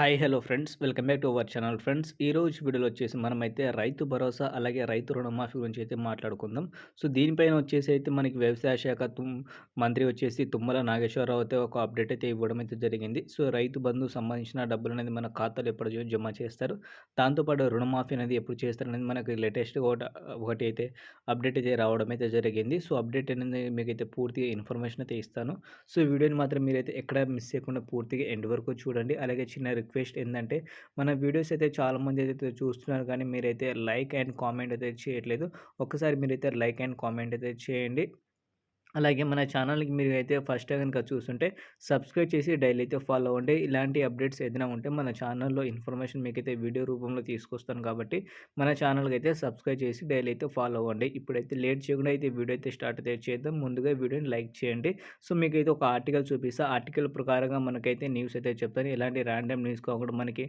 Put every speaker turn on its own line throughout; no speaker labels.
Hi hello friends. Welcome back to our channel friends. ఈ రోజు వీడియోలో వచ్చేసి మనమైతే రైతు భరోసా అలాగే రైతు రుణమాఫీ గురించి అయితే మాట్లాడుకుందాం. సో దీనిపైన వచ్చేసి అయితే మనకి వ్యవసాయ శాఖ మంత్రి వచ్చేసి తుమ్మల నాగేశ్వరరావు అయితే ఒక అప్డేట్ అయితే ఇవ్వడం అయితే జరిగింది. సో రైతు బంధు సంబంధించిన డబ్బులు అనేది మన ఖాతాలో ఎప్పుడు జమ చేస్తారు. దాంతోపాటు రుణమాఫీ అనేది ఎప్పుడు చేస్తారు అనేది మనకి లేటెస్ట్ ఒకటి ఒకటి అయితే అప్డేట్ అయితే రావడం అయితే జరిగింది. సో అప్డేట్ అనేది మీకైతే పూర్తిగా ఇన్ఫర్మేషన్ అయితే ఇస్తాను. సో వీడియోని మాత్రం మీరైతే ఎక్కడ మిస్ చేయకుండా పూర్తిగా ఎండ్ వరకు చూడండి. అలాగే చిన్న రిక్వెస్ట్ ఏంటంటే మన వీడియోస్ అయితే చాలామంది అయితే చూస్తున్నారు కానీ మీరైతే లైక్ అండ్ కామెంట్ అయితే చేయట్లేదు. ఒకసారి మీరైతే లైక్ అండ్ కామెంట్ అయితే చేయండి. అలాగే మన ఛానల్కి మీరు అయితే ఫస్ట్ కనుక చూస్తుంటే సబ్స్క్రైబ్ చేసి డైలీ అయితే ఫాలో అవ్వండి. ఇలాంటి అప్డేట్స్ ఏదైనా ఉంటే మన ఛానల్లో ఇన్ఫర్మేషన్ మీకైతే వీడియో రూపంలో తీసుకొస్తాను కాబట్టి మన ఛానల్కి అయితే సబ్స్క్రైబ్ చేసి డైలీ అయితే ఫాలో అవ్వండి. ఇప్పుడైతే లేట్ చేయకుండా అయితే వీడియో అయితే స్టార్ట్ అయితే చేద్దాం. ముందుగా వీడియోని లైక్ చేయండి. సో మీకైతే ఒక ఆర్టికల్ చూపిస్తా. ఆర్టికల్ ప్రకారంగా మనకైతే న్యూస్ అయితే చెప్తాను. ఎలాంటి ర్యాండమ్ న్యూస్ కాకుండా మనకి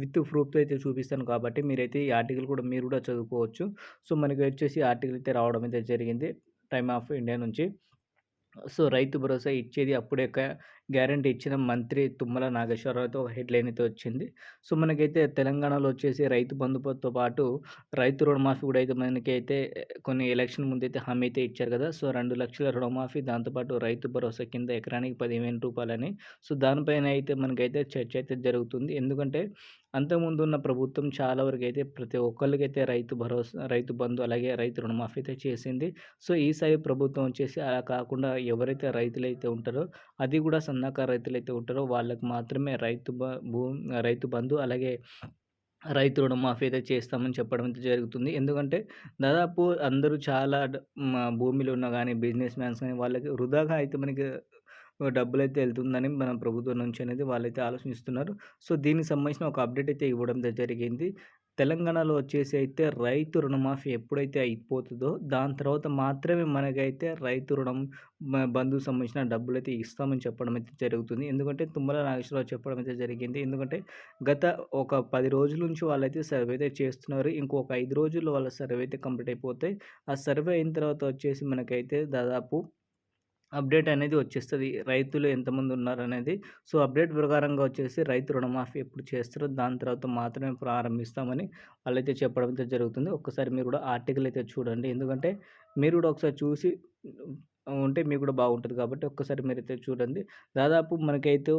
విత్ ప్రూఫ్తో అయితే చూపిస్తాను కాబట్టి మీరైతే ఈ ఆర్టికల్ కూడా మీరు కూడా చదువుకోవచ్చు. సో మనకి వచ్చేసి ఆర్టికల్ అయితే రావడం అయితే జరిగింది. టైమ్ ఆఫ్ ఇండియా నుంచి. సో రైతు భరోసా ఇచ్చేది అప్పుడే గ్యారంటీ ఇచ్చిన మంత్రి తుమ్మల నాగేశ్వరరావుతో ఒక హెడ్లైన్ అయితే వచ్చింది. సో మనకైతే తెలంగాణలో వచ్చేసి రైతు బంధుతో పాటు రైతు రుణమాఫీ కూడా అయితే మనకైతే కొన్ని ఎలక్షన్ ముందు అయితే హామీ అయితే ఇచ్చారు కదా! సో రెండు లక్షల రుణమాఫీ దాంతోపాటు రైతు భరోసా కింద ఎకరానికి పదివేల రూపాయలని. సో దానిపైన అయితే మనకైతే చర్చ అయితే జరుగుతుంది. ఎందుకంటే అంతకుముందు ఉన్న ప్రభుత్వం చాలా వరకు అయితే ప్రతి ఒక్కరికైతే రైతు భరోసా రైతు బంధు అలాగే రైతు రుణమాఫీ అయితే చేసింది. సో ఈసారి ప్రభుత్వం వచ్చేసి అలా కాకుండా ఎవరైతే రైతులైతే ఉంటారో అది కూడా సన్నకారు అయితే ఉంటారో వాళ్ళకి మాత్రమే రైతు బ భూ రైతు బంధు అలాగే రైతు రుణమాఫీ అయితే చేస్తామని చెప్పడం అయితే జరుగుతుంది. ఎందుకంటే దాదాపు అందరూ చాలా భూమిలో ఉన్న కానీ బిజినెస్ మ్యాన్స్ కానీ వాళ్ళకి వృధాగా అయితే మనకి డబ్బులైతే వెళ్తుందని మన ప్రభుత్వం నుంచి అనేది వాళ్ళైతే ఆలోచిస్తున్నారు. సో దీనికి సంబంధించిన ఒక అప్డేట్ అయితే ఇవ్వడం జరిగింది. తెలంగాణలో వచ్చేసి అయితే రైతు రుణమాఫీ ఎప్పుడైతే అయిపోతుందో దాని తర్వాత మాత్రమే మనకైతే రైతు రుణం మ- బంధుకు సంబంధించిన డబ్బులు అయితే ఇస్తామని చెప్పడం అయితే జరుగుతుంది. ఎందుకంటే తుమ్మల నాగేశ్వరరావు చెప్పడం అయితే జరిగింది. ఎందుకంటే గత ఒక పది రోజుల నుంచి వాళ్ళైతే సర్వే అయితే చేస్తున్నారు. ఇంకొక ఐదు రోజుల్లో వాళ్ళ సర్వే అయితే కంప్లీట్ అయిపోతాయి ఆ సర్వే అయిన తర్వాత వచ్చేసి మనకైతే దాదాపు అప్డేట్ అనేది వచ్చేస్తుంది. రైతులు ఎంతమంది ఉన్నారనేది. సో అప్డేట్ ప్రకారంగా వచ్చేసి రైతు రుణమాఫీ ఎప్పుడు చేస్తారో దాని తర్వాత మాత్రమే ప్రారంభిస్తామని వాళ్ళైతే చెప్పడం అయితే జరుగుతుంది. ఒక్కసారి మీరు కూడా ఆర్టికల్ అయితే చూడండి. ఎందుకంటే మీరు కూడా ఒకసారి చూసి ఉంటే మీకు కూడా బాగుంటుంది కాబట్టి ఒక్కసారి మీరైతే చూడండి. దాదాపు మనకైతే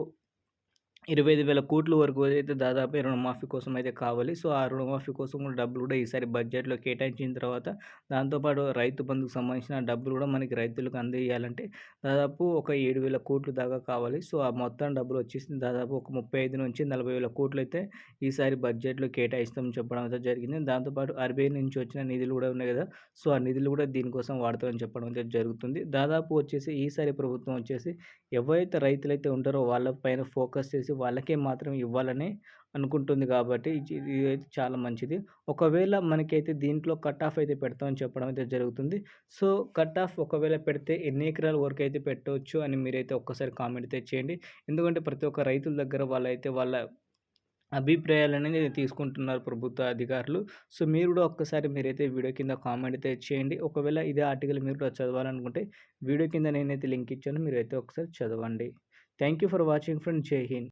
ఇరవై ఐదు వేల కోట్ల వరకు అయితే దాదాపు రుణమాఫీ కోసం అయితే కావాలి. సో ఆ రుణమాఫీ కోసం కూడా డబ్బులు కూడా ఈసారి బడ్జెట్లో కేటాయించిన తర్వాత దాంతోపాటు రైతు బంధుకు సంబంధించిన డబ్బులు కూడా మనకి రైతులకు అందజేయాలంటే దాదాపు ఒక ఏడు వేల కోట్లు దాకా కావాలి. సో ఆ మొత్తం డబ్బులు వచ్చేసి దాదాపు ఒక ముప్పై ఐదు నుంచి నలభై వేల కోట్లు అయితే ఈసారి బడ్జెట్లో కేటాయిస్తామని చెప్పడం అయితే జరిగింది. దాంతోపాటు ఆర్బీఐ నుంచి వచ్చిన నిధులు కూడా ఉన్నాయి కదా సో ఆ నిధులు కూడా దీనికోసం వాడతామని చెప్పడం అయితే జరుగుతుంది. దాదాపు వచ్చేసి ఈసారి ప్రభుత్వం వచ్చేసి ఎవరైతే రైతులైతే ఉంటారో వాళ్ళ పైన ఫోకస్ చేసి వాళ్ళకే మాత్రం ఇవ్వాలని అనుకుంటుంది కాబట్టి ఇది ఇది అయితే చాలా మంచిది. ఒకవేళ మనకైతే దీంట్లో కట్ ఆఫ్ అయితే పెడతామని చెప్పడం అయితే జరుగుతుంది. సో కట్ ఆఫ్ ఒకవేళ పెడితే ఎన్ని ఎకరాల వరకు అయితే పెట్టవచ్చు అని మీరైతే ఒక్కసారి కామెంట్ అయితే చేయండి. ఎందుకంటే ప్రతి ఒక్క రైతుల దగ్గర వాళ్ళైతే వాళ్ళ అభిప్రాయాలు అనేది తీసుకుంటున్నారు ప్రభుత్వ అధికారులు. సో మీరు కూడా ఒక్కసారి మీరైతే వీడియో కింద కామెంట్ అయితే చేయండి. ఒకవేళ ఇదే ఆర్టికల్ మీరు కూడా చదవాలనుకుంటే వీడియో కింద నేనైతే లింక్ ఇచ్చాను. మీరైతే ఒకసారి చదవండి. Thank you for watching friend జై హింద్.